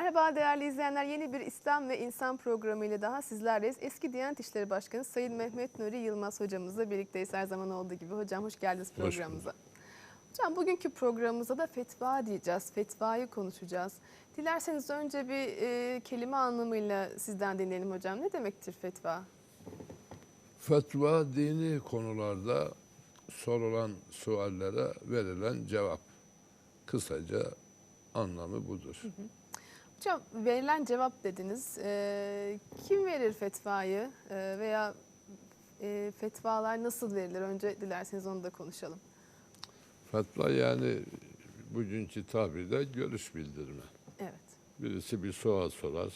Merhaba değerli izleyenler. Yeni bir İslam ve İnsan programı ile daha sizlerleyiz. Eski Diyanet İşleri Başkanı Sayın Mehmet Nuri Yılmaz hocamızla birlikteyiz her zaman olduğu gibi. Hocam hoş geldiniz bulduk. programımıza. Hocam bugünkü programımızda da fetva diyeceğiz. Fetvayı konuşacağız. Dilerseniz önce bir e, kelime anlamıyla sizden dinleyelim hocam. Ne demektir fetva? Fetva dini konularda sorulan suallere verilen cevap. Kısaca anlamı budur. Hocam verilen cevap dediniz. E, kim verir fetvayı E, veya e, fetvalar nasıl verilir? Önce dilerseniz onu da konuşalım. Fetva yani bugünkü tabirle görüş bildirme. Evet. Birisi bir sual sorar.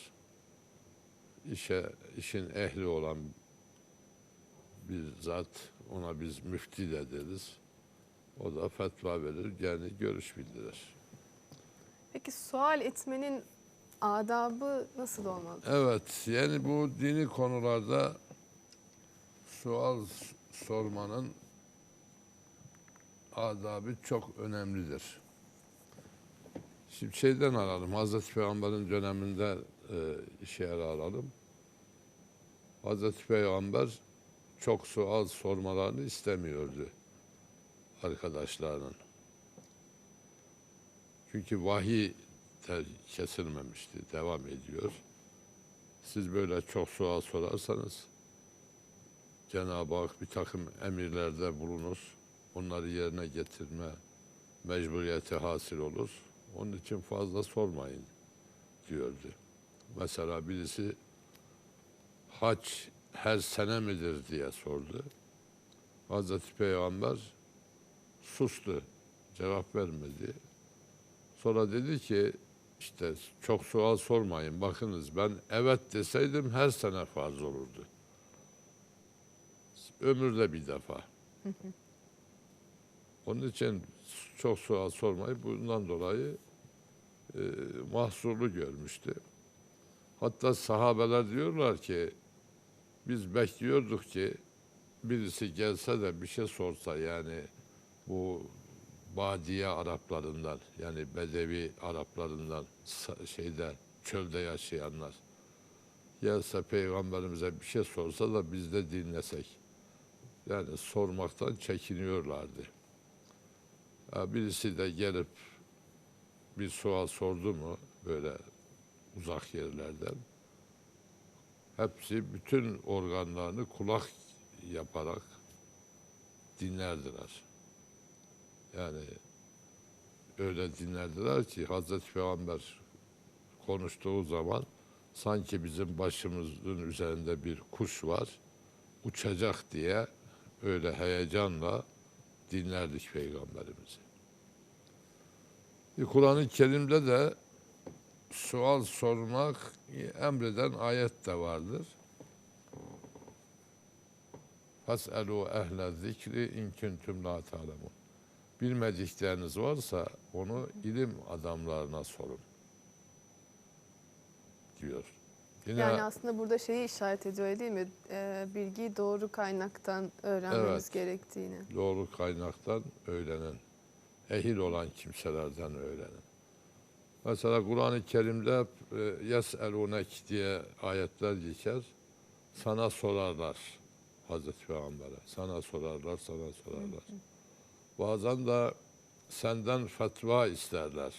İşe, işin ehli olan bir zat ona biz müfti de deriz. O da fetva verir yani görüş bildirir. Peki sual etmenin adabı nasıl olmalı? Evet, yani bu dini konularda sual sormanın adabı çok önemlidir. Şimdi şeyden alalım, Hazreti Peygamber'in döneminde e, ele alalım. Hazreti Peygamber çok sual sormalarını istemiyordu arkadaşlarının. Çünkü vahiy kesilmemişti, devam ediyor. Siz böyle çok sual sorarsanız Cenab-ı Hak bir takım emirlerde bulunur. Onları yerine getirme mecburiyeti hasıl olur. Onun için fazla sormayın diyordu. Mesela birisi hac her sene midir diye sordu. Hazreti Peygamber sustu, cevap vermedi. Sonra dedi ki işte çok sual sormayın. Bakınız ben evet deseydim her sene farz olurdu. Ömürde bir defa. Onun için çok sual sormayı bundan dolayı e, mahsurlu görmüştü. Hatta sahabeler diyorlar ki biz bekliyorduk ki birisi gelse de bir şey sorsa yani bu Badiye Araplarından yani Bedevi Araplarından şeyde çölde yaşayanlar gelse peygamberimize bir şey sorsa da biz de dinlesek. Yani sormaktan çekiniyorlardı. Ha, birisi de gelip bir sual sordu mu böyle uzak yerlerden hepsi bütün organlarını kulak yaparak dinlerdiler. Yani öyle dinlerdiler ki Hazreti Peygamber konuştuğu zaman sanki bizim başımızın üzerinde bir kuş var uçacak diye öyle heyecanla dinlerdik Peygamberimizi. E, Kur'an-ı Kerim'de de sual sormak emreden ayet de vardır. Fas'elu ehle zikri in kuntum la ta'lemun. Bilmedikleriniz varsa onu ilim adamlarına sorun. Diyor. Yine Yani aslında burada şeyi işaret ediyor değil mi? Ee, bilgiyi doğru kaynaktan öğrenmemiz Evet. gerektiğini. doğru kaynaktan öğrenen, ehil olan kimselerden öğrenen. Mesela Kur'an-ı Kerim'de e, yes'elunek diye ayetler geçer. Sana sorarlar Hazreti Peygamber'e. Sana sorarlar, sana sorarlar. Bazen de senden fetva isterler.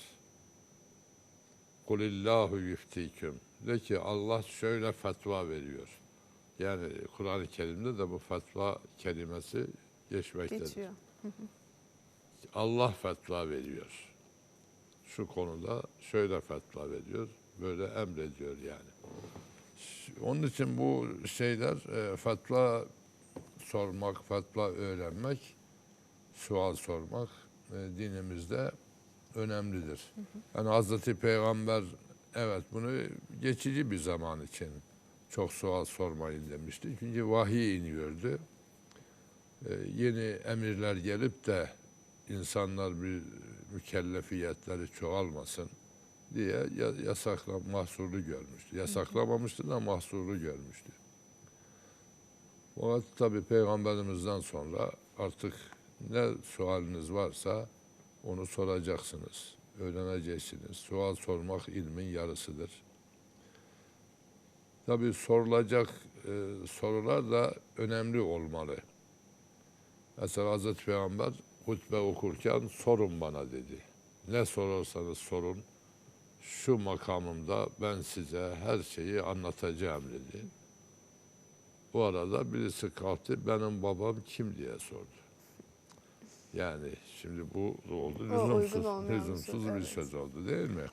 Kulillahu yuftiküm. De ki Allah şöyle fetva veriyor. Yani Kur'an-ı Kerim'de de bu fetva kelimesi geçmektedir. Geçiyor. Allah fetva veriyor. Şu konuda şöyle fetva veriyor, böyle emrediyor yani. Onun için bu şeyler e, fetva sormak, fetva öğrenmek, sual sormak e, dinimizde önemlidir. Yani Hazreti Peygamber evet bunu geçici bir zaman için çok sual sormayın demişti. Çünkü vahiy iniyordu. E, yeni emirler gelip de insanlar bir mükellefiyetleri çoğalmasın diye ya- yasakla mahsurlu görmüştü. Yasaklamamıştı da mahsurlu görmüştü. Fakat tabi peygamberimizden sonra artık ne sualiniz varsa onu soracaksınız. öğreneceksiniz. Sual sormak ilmin yarısıdır. Tabii sorulacak e, sorular da önemli olmalı. Mesela Hazreti Peygamber hutbe okurken sorun bana dedi. Ne sorarsanız sorun. Şu makamımda ben size her şeyi anlatacağım dedi. Bu arada birisi kalktı benim babam kim diye sordu. Yani şimdi bu oldu lüzumsuz, bir lüzumsuz söz, bir söz oldu değil mi?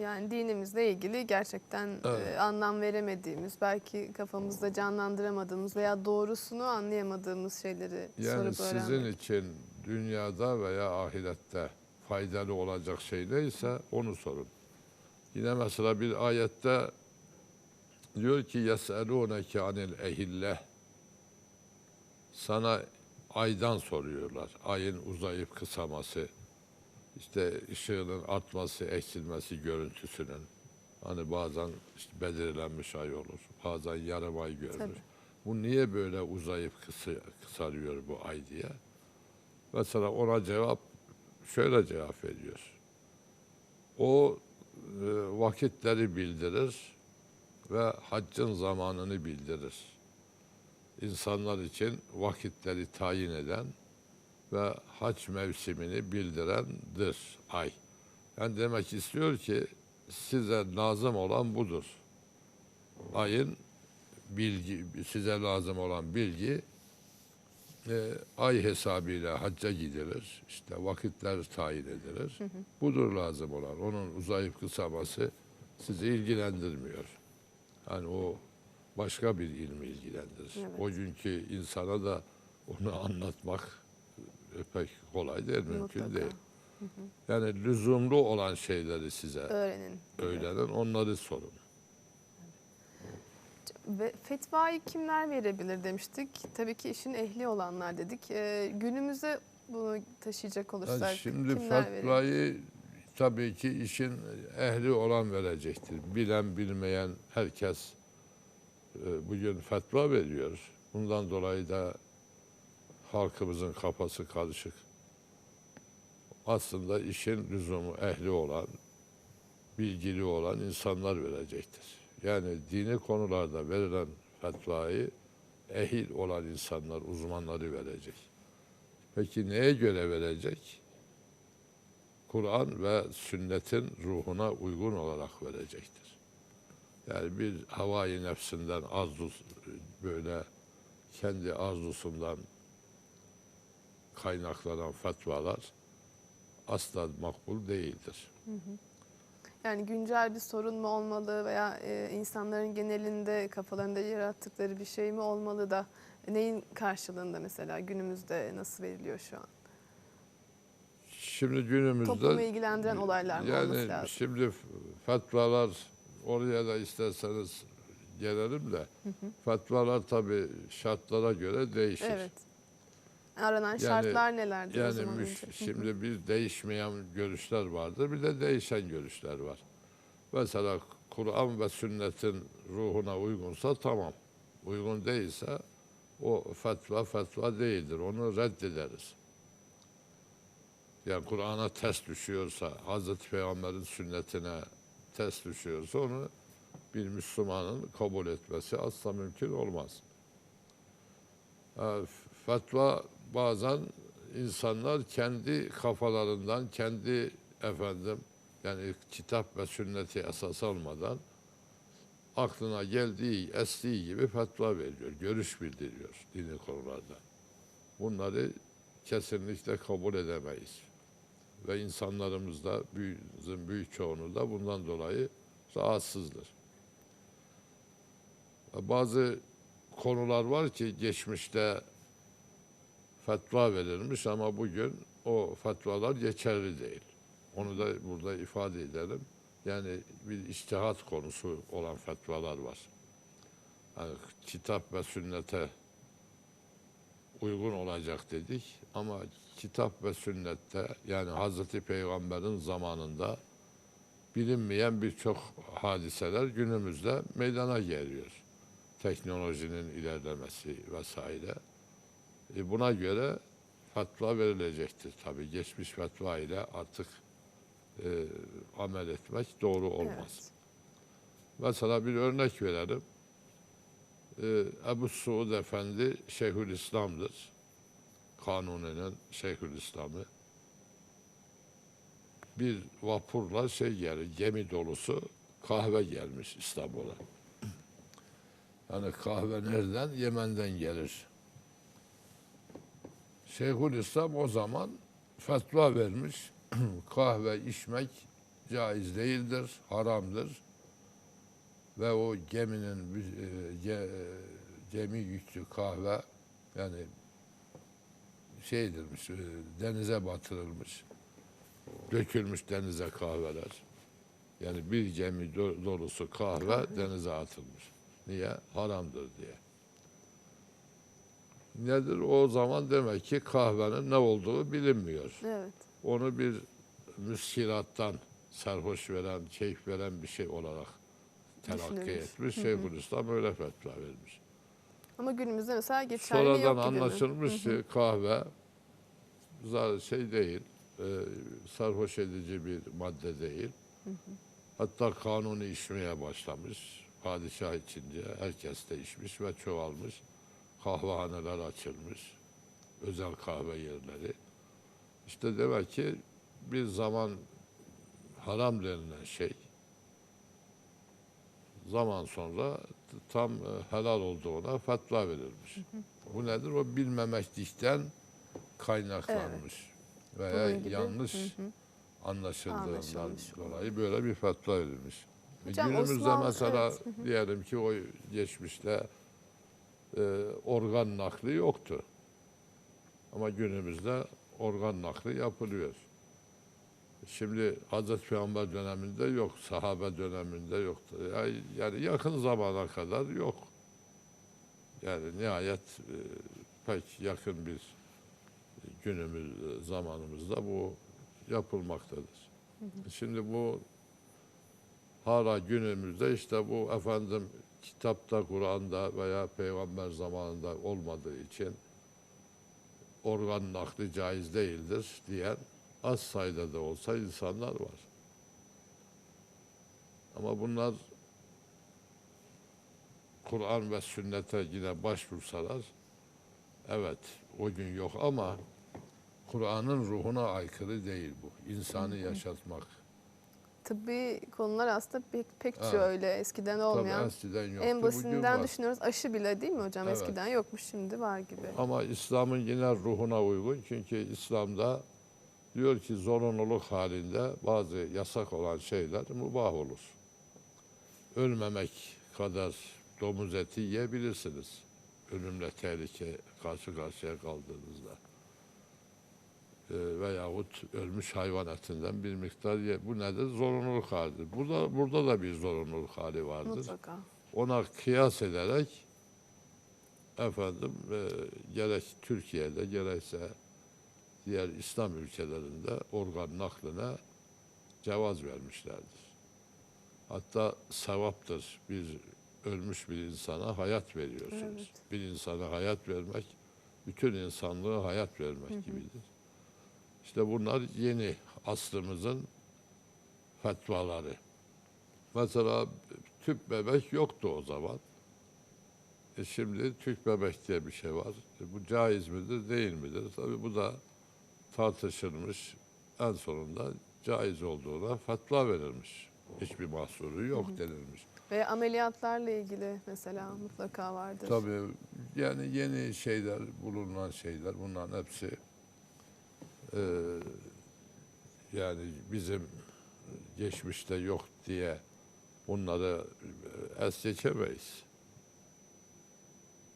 Yani dinimizle ilgili gerçekten e, Evet. anlam veremediğimiz, belki kafamızda canlandıramadığımız veya doğrusunu anlayamadığımız şeyleri Yani sorup sizin öğrenmek. için dünyada veya ahirette faydalı olacak şey neyse onu sorun. Yine mesela bir ayette diyor ki yeselûneke anil ehille sana aydan soruyorlar. Ayın uzayıp kısaması, işte ışığının artması, eksilmesi görüntüsünün. Hani bazen işte belirlenmiş ay olur, bazen yarım ay görünür. Tabii. Bu niye böyle uzayıp kısa, kısalıyor bu ay diye? Mesela ona cevap şöyle cevap veriyor. O e, vakitleri bildirir ve haccın zamanını bildirir. İnsanlar için vakitleri tayin eden ve hac mevsimini bildirendir ay. Yani demek istiyor ki size lazım olan budur. Ayın bilgi size lazım olan bilgi e, ay hesabıyla hacca gidilir. İşte vakitler tayin edilir. Budur lazım olan. Onun uzayıp kısaması sizi ilgilendirmiyor. Yani o başka bir ilmi ilgilendirir. Evet. O günkü insana da onu anlatmak pek kolay değil, mümkün Mutlaka. değil. Yani lüzumlu olan şeyleri size Öğrenin. öğrenin, onları sorun. Ve fetvayı kimler verebilir demiştik. Tabii ki işin ehli olanlar dedik. Ee, günümüze bunu taşıyacak Yani olursak şimdi kimler verir? fetvayı tabii ki işin ehli olan verecektir. Bilen bilmeyen herkes bugün fetva veriyor. Bundan dolayı da halkımızın kafası karışık. Aslında işin lüzumu ehli olan, bilgili olan insanlar verecektir. Yani dini konularda verilen fetvayı ehil olan insanlar, uzmanları verecek. Peki neye göre verecek? Kur'an ve sünnetin ruhuna uygun olarak verecektir. Yani bir havai nefsinden arzu böyle kendi arzusundan kaynaklanan fetvalar asla makbul değildir. Yani güncel bir sorun mu olmalı veya e, insanların genelinde kafalarında yarattıkları bir şey mi olmalı da neyin karşılığında mesela günümüzde nasıl veriliyor şu an? Şimdi günümüzde Toplumu ilgilendiren olaylar mı yani olması lazım? şimdi fetvalar oraya da isterseniz gelelim de fetvalar tabii şartlara göre değişir. Evet. Aranan Yani- şartlar nelerdir o Yani zaman müş-? Hı hı. şimdi bir değişmeyen görüşler vardır, bir de değişen görüşler var. Mesela Kur'an ve sünnetin ruhuna uygunsa tamam. Uygun değilse o fetva fetva değildir. Onu reddederiz. Yani Kur'an'a ters düşüyorsa, Hazreti Peygamber'in sünnetine ters düşüyorsa onu bir Müslümanın kabul etmesi asla mümkün olmaz. Fetva bazen insanlar kendi kafalarından, kendi efendim yani kitap ve sünneti esas almadan aklına geldiği, estiği gibi fetva veriyor, görüş bildiriyor dini konularda. Bunları kesinlikle kabul edemeyiz. Ve insanlarımız da, bizim büyük çoğunluğu da bundan dolayı rahatsızdır. Bazı konular var ki geçmişte fetva verilmiş ama bugün o fetvalar geçerli değil. Onu da burada ifade edelim. Yani bir içtihat konusu olan fetvalar var. Yani kitap ve sünnete uygun olacak dedik ama kitap ve sünnette yani Hazreti Peygamber'in zamanında bilinmeyen birçok hadiseler günümüzde meydana geliyor. Teknolojinin ilerlemesi vesaire. E buna göre fetva verilecektir. Tabii geçmiş fetva ile artık e, amel etmek doğru olmaz. Evet. Mesela bir örnek verelim. Ee, Ebu Suud Efendi Şeyhülislam'dır. Kanuni'nin Şeyhülislam'ı. Bir vapurla şey gelir, gemi dolusu kahve gelmiş İstanbul'a. Yani kahve nereden? Yemen'den gelir. Şeyhülislam o zaman fetva vermiş. kahve içmek caiz değildir, haramdır ve o geminin e, ge- e, gemi yüklü kahve yani şeydirmiş e, denize batırılmış dökülmüş denize kahveler. Yani bir gemi do- dolusu kahve denize atılmış. Niye? Haramdır diye. Nedir? O zaman demek ki kahvenin ne olduğu bilinmiyor. Evet. onu bir müskilattan sarhoş veren, keyif veren bir şey olarak telakki Düşünülmüş. etmiş. Şeyhülislam öyle fetva vermiş. Ama günümüzde mesela geçerli Sonradan yok gibi mi? anlaşılmış ki kahve za- şey değil, e, sarhoş edici bir madde değil. Hatta kanuni içmeye başlamış. Padişah içince herkes de içmiş ve çoğalmış. Kahvehaneler açılmış. Özel kahve yerleri. İşte demek ki bir zaman haram denilen şey zaman sonra tam e, helal olduğuna fetva verilmiş. Bu nedir? O bilmemeklikten kaynaklanmış veya Bunun gibi. yanlış Hı hı. anlaşıldığından Anlaşılmış dolayı böyle bir fetva verilmiş. E, Hocam Günümüzde Osmanlı- mesela evet, hı hı. diyelim ki o geçmişte e, organ nakli yoktu. Ama günümüzde organ nakli yapılıyor. Şimdi Hazreti Peygamber döneminde yok, sahabe döneminde yoktu. Yani, yakın zamana kadar yok. Yani nihayet e, pek yakın bir günümüz e, zamanımızda bu yapılmaktadır. Şimdi bu hala günümüzde işte bu efendim kitapta, Kur'an'da veya peygamber zamanında olmadığı için organ nakli caiz değildir diyen az sayıda da olsa insanlar var. Ama bunlar Kur'an ve sünnete yine başvursalar evet o gün yok ama Kur'an'ın ruhuna aykırı değil bu. İnsanı yaşatmak. Tıbbi konular aslında pek, pek Evet. öyle eskiden olmayan. Tabii eskiden yoktu. en basitinden düşünüyoruz aşı bile değil mi hocam? Evet. Eskiden yokmuş şimdi var gibi. Ama İslam'ın yine ruhuna uygun. Çünkü İslam'da diyor ki zorunluluk halinde bazı yasak olan şeyler mübah olur. Ölmemek kadar domuz eti yiyebilirsiniz. Ölümle tehlike karşı karşıya kaldığınızda. Ee, veyahut ölmüş hayvan etinden bir miktar ye. Bu nedir? Zorunluluk halidir. Burada, burada da bir zorunluluk hali vardır Mutlaka. ona kıyas ederek efendim e, gerek Türkiye'de gerekse diğer İslam ülkelerinde organ nakline cevaz vermişlerdir. Hatta sevaptır bir ölmüş bir insana hayat veriyorsunuz. Evet. Bir insana hayat vermek bütün insanlığa hayat vermek gibidir. İşte bunlar yeni asrımızın fetvaları. Mesela tüp bebek yoktu o zaman. E şimdi tüp bebek diye bir şey var. E bu caiz midir, değil midir? Tabii bu da tartışılmış. En sonunda caiz olduğuna fetva verilmiş. Hiçbir mahsuru yok denilmiş. Ve ameliyatlarla ilgili mesela mutlaka vardır. Tabii yani yeni şeyler, bulunan şeyler bunların hepsi e, yani bizim geçmişte yok diye bunları e, es geçemeyiz.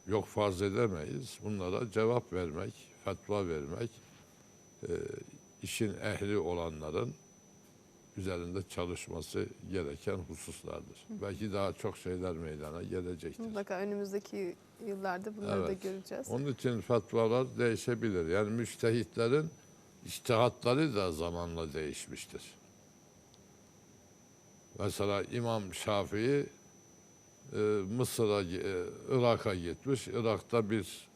Yok farz edemeyiz. Bunlara cevap vermek, fetva vermek e, işin ehli olanların üzerinde çalışması gereken hususlardır. Belki daha çok şeyler meydana gelecektir. Mutlaka önümüzdeki yıllarda bunları da Evet. göreceğiz. Onun için fetvalar değişebilir. Yani müştehitlerin içtihatları da zamanla değişmiştir. Mesela İmam Şafii e, Mısır'a, e, Irak'a gitmiş. Irak'ta bir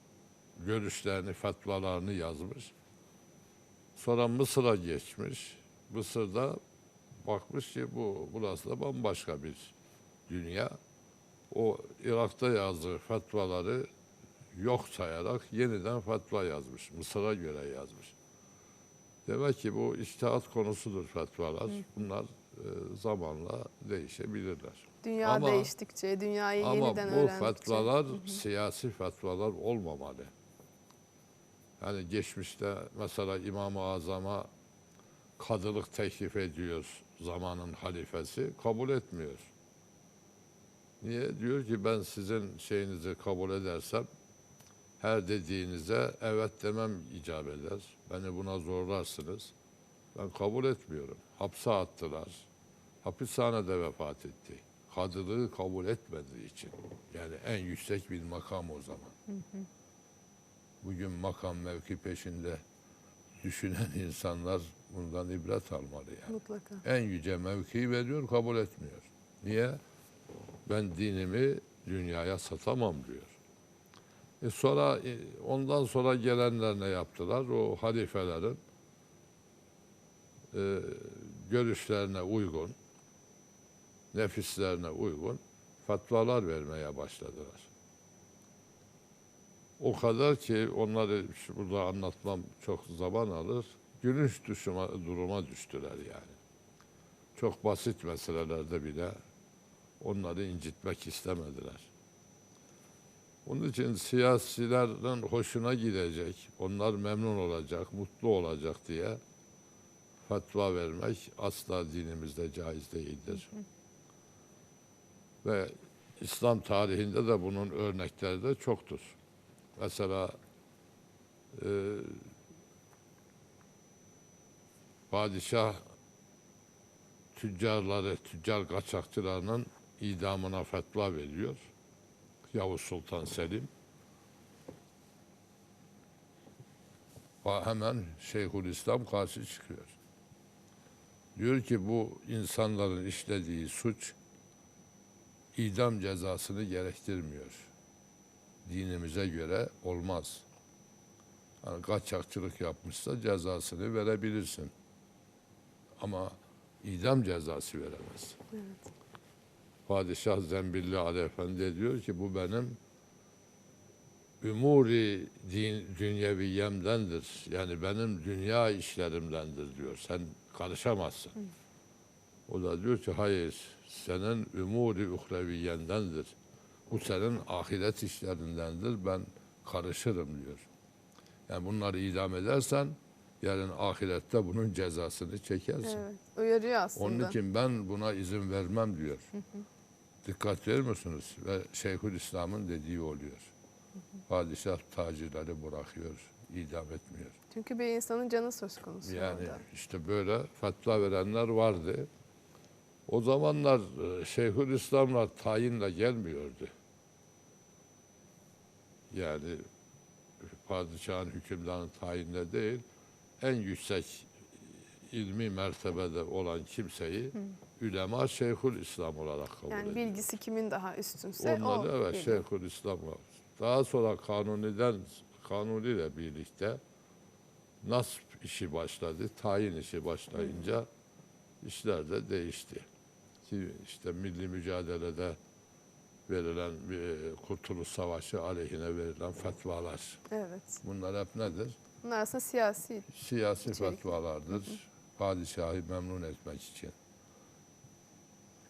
görüşlerini, fetvalarını yazmış. Sonra Mısır'a geçmiş. Mısır'da bakmış ki bu burası da bambaşka bir dünya. O Irak'ta yazdığı fetvaları yok sayarak yeniden fetva yazmış. Mısır'a göre yazmış. Demek ki bu içtihat konusudur fetvalar. Bunlar e, zamanla değişebilirler. Dünya Ama- değiştikçe, dünyayı Ama yeniden bu öğrendikçe. fetvalar siyasi fetvalar olmamalı. Yani geçmişte mesela İmam-ı Azam'a kadılık teklif ediyor zamanın halifesi, kabul etmiyor. Niye? Diyor ki ben sizin şeyinizi kabul edersem her dediğinize evet demem icap eder. Beni buna zorlarsınız. Ben kabul etmiyorum. Hapse attılar. Hapishanede vefat etti. Kadılığı kabul etmediği için. Yani en yüksek bir makam o zaman. Bugün makam mevki peşinde düşünen insanlar bundan ibret almalı yani. Mutlaka. En yüce mevkiyi veriyor, kabul etmiyor. Niye? Ben dinimi dünyaya satamam diyor. E sonra e, ondan sonra gelenler ne yaptılar? O halifelerin e, görüşlerine uygun, nefislerine uygun fetvalar vermeye başladılar. O kadar ki onları burada anlatmam çok zaman alır. Gülünç düşüme, duruma düştüler yani. Çok basit meselelerde bile onları incitmek istemediler. Onun için siyasilerin hoşuna gidecek, onlar memnun olacak, mutlu olacak diye fetva vermek asla dinimizde caiz değildir. Ve İslam tarihinde de bunun örnekleri de çoktur. Mesela e, padişah tüccarları, tüccar kaçakçılarının idamına fetva veriyor. Yavuz Sultan Selim. Hemen Şeyhülislam karşı çıkıyor. Diyor ki bu insanların işlediği suç idam cezasını gerektirmiyor. Dinimize göre olmaz. Yani kaçakçılık yapmışsa cezasını verebilirsin. Ama idam cezası veremez. Evet. Padişah Zembilli Ali Efendi diyor ki bu benim ümuri din, dünyeviyemdendir. Yani benim dünya işlerimdendir diyor. Sen karışamazsın. O da diyor ki hayır senin ümuri uhreviyendendir. Bu senin ahiret işlerindendir. Ben karışırım diyor. Yani bunları idam edersen yarın ahirette bunun cezasını çekersin. Evet. Uyarıyor aslında. Onun için ben buna izin vermem diyor. Dikkat verir misiniz? Ve Şeyhülislam'ın dediği oluyor. Padişah tacirleri bırakıyor, idam etmiyor. Çünkü bir insanın canı söz konusu Yani orada. işte böyle fetva verenler vardı. O zamanlar e, Şeyhülislamlar tayinle gelmiyordu. Yani padişahın hükümdarının tayinle değil, en yüksek ilmi mertebede olan kimseyi ülema Şeyhül İslam olarak kabul Yani ediyor. bilgisi kimin daha üstünse Onlar o. evet geliyor. Şeyhül İslam var. Daha sonra Kanuni'den Kanuni ile birlikte nasp işi başladı, tayin işi başlayınca işler de değişti. Ki işte milli mücadelede verilen bir Kurtuluş Savaşı aleyhine verilen fetvalar. Evet. Bunlar hep nedir? Bunlar aslında siyasi. Siyasi İçerikli. fetvalardır. Padişahı memnun etmek için.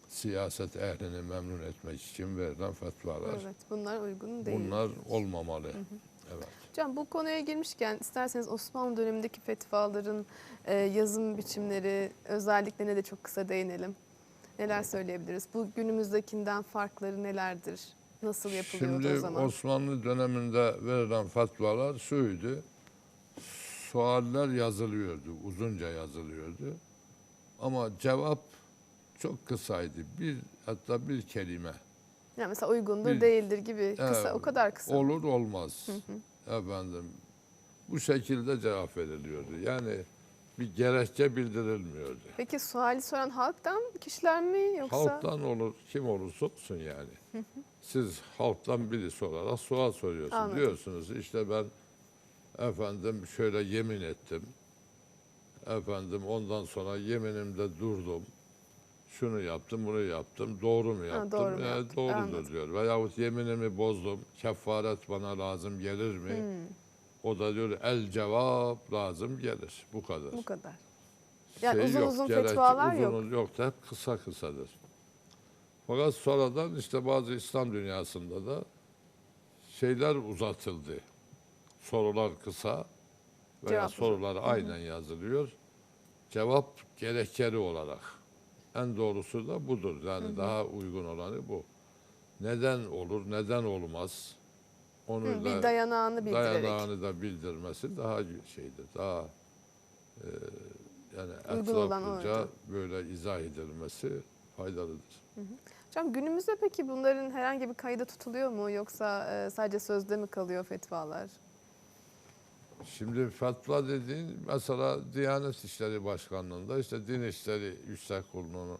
Siyaset ehlini memnun etmek için verilen fetvalar. Evet. Bunlar uygun değil. Bunlar olmamalı. Evet. Hocam bu konuya girmişken isterseniz Osmanlı dönemindeki fetvaların e, yazım biçimleri özelliklerine de çok kısa değinelim. Neler söyleyebiliriz? Bu günümüzdekinden farkları nelerdir? Nasıl yapılıyordu Şimdi o zaman? Osmanlı döneminde verilen fetvalar şuydu. Sualler yazılıyordu, uzunca yazılıyordu. Ama cevap çok kısaydı. Bir hatta bir kelime. Yani mesela uygundur Bir- değildir gibi kısa Evet, o kadar kısa. Olur olmaz. Efendim bu şekilde cevap veriliyordu. Yani bir gerekçe bildirilmiyordu. Peki suali soran halktan kişiler mi yoksa? Halktan olur, kim olursa olsun yani. Siz halktan birisi olarak sual soruyorsunuz. Anladım. Diyorsunuz işte ben efendim şöyle yemin ettim. Efendim ondan sonra yeminimde durdum. şunu yaptım, bunu yaptım, doğru mu yaptım? doğru mu "E, yaptım?" doğrudur Anladım. diyor. Veyahut yeminimi bozdum, kefaret bana lazım gelir mi? Hmm. O da diyor el cevap lazım gelir. Bu kadar. Bu kadar. Yani Şey uzun yok, uzun gerek- fetvalar uzun yok. yok da hep kısa kısadır. Fakat sonradan işte bazı İslam dünyasında da şeyler uzatıldı. Sorular kısa veya Cevap uzun. sorular aynen yazılıyor. Cevap gerekçeli olarak. En doğrusu da budur. Yani daha uygun olanı bu. Neden olur, neden olmaz? Onu Hı, da bir dayanağını bildirerek. dayanağını da bildirmesi daha şeydir. Daha e, yani etraflıca böyle izah edilmesi faydalıdır. Hocam günümüzde peki bunların herhangi bir kayda tutuluyor mu yoksa e, sadece sözde mi kalıyor fetvalar? Şimdi fetva dediğin mesela Diyanet İşleri Başkanlığı'nda işte Din İşleri Yüksek Kurulu'nun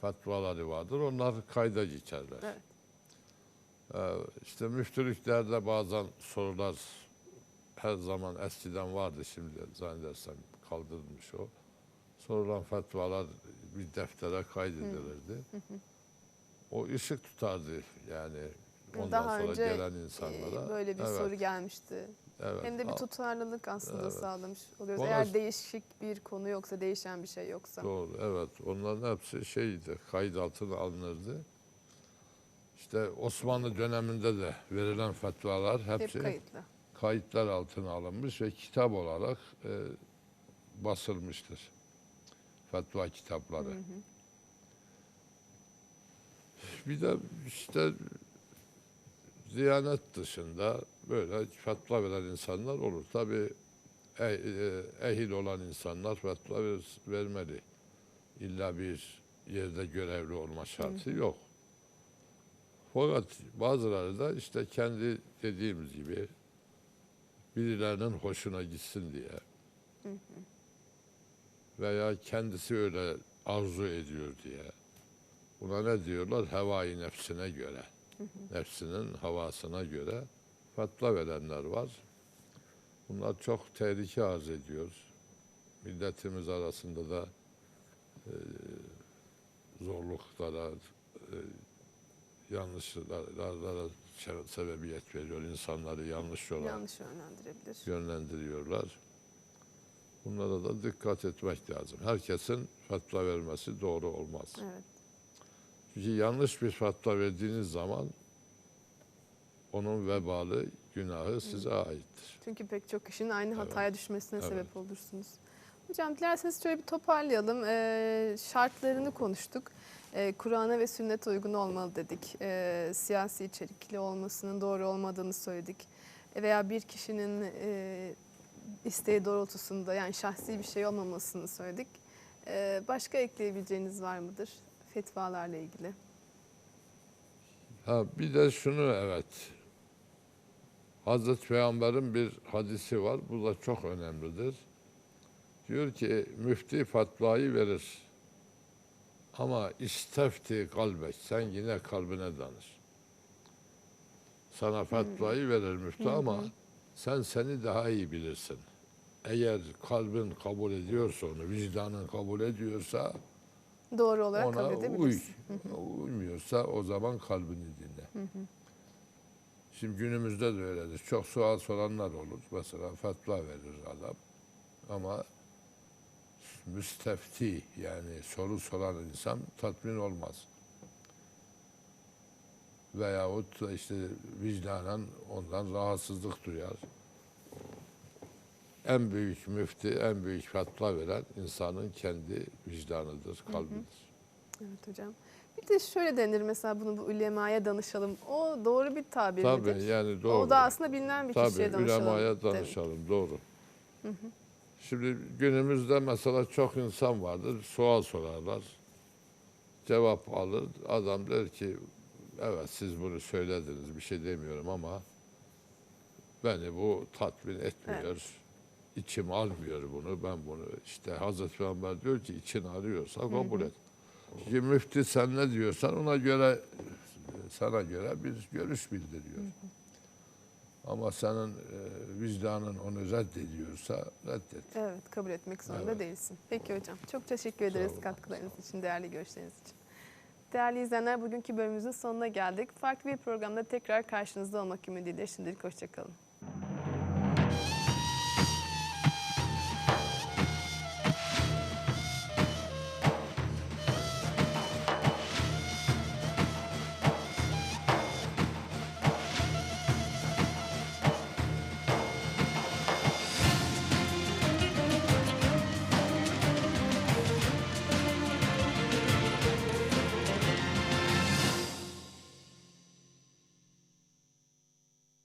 fetvaları vardır. Onlar kayda geçerler. Evet. Ee, işte müftülüklerde bazen sorular her zaman eskiden vardı şimdi zannedersem kaldırılmış o. Sorulan fetvalar bir deftere kaydedilirdi. O ışık tutardı yani ondan Daha sonra önce gelen e, insanlara. böyle bir Evet, soru gelmişti. evet. Hem de bir tutarlılık aslında Evet. sağlamış oluyoruz. Ona- Eğer değişik bir konu yoksa, değişen bir şey yoksa. Doğru, evet. Onların hepsi şeydi, kayıt altına alınırdı. İşte Osmanlı döneminde de verilen fetvalar Hep hepsi kayıtlı. kayıtlar altına alınmış ve kitap olarak e, basılmıştır. Fetva kitapları. Bir de işte Diyanet dışında böyle fetva veren insanlar olur. Tabii e, e, ehil olan insanlar fetva ver- vermeli. İlla bir yerde görevli olma şartı yok. Fakat bazıları da işte kendi dediğimiz gibi birilerinin hoşuna gitsin diye veya kendisi öyle arzu ediyor diye buna ne diyorlar? Hevai nefsine göre, nefsinin havasına göre fetva verenler var. Bunlar çok tehlike arz ediyor. Milletimiz arasında da e, zorluklara, e, yanlışlara se- sebebiyet veriyor. İnsanları yanlış yola Yanlış yönlendirebilir. yönlendiriyorlar. Bunlara da dikkat etmek lazım. Herkesin fetva vermesi doğru olmaz. Evet. Çünkü yanlış bir fetva verdiğiniz zaman onun vebali, günahı size aittir. Çünkü pek çok kişinin aynı hataya düşmesine Evet. sebep olursunuz. Hocam dilerseniz şöyle bir toparlayalım. Ee, şartlarını konuştuk. Ee, Kur'an'a ve sünnete uygun olmalı dedik. Ee, siyasi içerikli olmasının doğru olmadığını söyledik. E, veya bir kişinin e, isteği doğrultusunda yani şahsi bir şey olmamasını söyledik. Ee, başka ekleyebileceğiniz var mıdır fetvalarla ilgili? Ha bir de şunu evet. Hazreti Peygamber'in bir hadisi var. Bu da çok önemlidir. Diyor ki müfti fetvayı verir. Ama istefti kalbek. Sen yine kalbine danış. Sana fetvayı verir müftü ama sen seni daha iyi bilirsin. Eğer kalbin kabul ediyorsa onu, vicdanın kabul ediyorsa Doğru olarak ona kabul uy. edebiliriz. Uymuyorsa o zaman kalbini dinle. Şimdi günümüzde de öyledir. Çok sual soranlar olur. Mesela fetva verir adam. Ama müstefti yani soru soran insan tatmin olmaz. Veyahut da işte vicdanen ondan rahatsızlık duyar. En büyük müfti, en büyük fetva veren insanın kendi vicdanıdır, kalbidir. Evet hocam. Bir de şöyle denir mesela bunu bu ulemaya danışalım. O doğru bir tabir Tabii midir? yani doğru. O da aslında bilinen bir Tabii kişiye danışalım. ulemaya derim. danışalım doğru. Şimdi günümüzde mesela çok insan vardır sual sorarlar. Cevap alır. Adam der ki evet siz bunu söylediniz bir şey demiyorum ama beni bu tatmin etmiyor. İçim almıyor bunu. Ben bunu işte Hazreti Peygamber diyor ki için arıyorsa kabul et. Çünkü müftü sen ne diyorsan ona göre sana göre bir görüş bildiriyor. Ama senin e, vicdanın onu reddediyorsa reddet. Evet, kabul etmek zorunda Evet. değilsin. Peki hocam, çok teşekkür ederiz katkılarınız için, değerli görüşleriniz için. Değerli izleyenler, bugünkü bölümümüzün sonuna geldik. Farklı bir programda tekrar karşınızda olmak ümidiyle şimdilik hoşçakalın.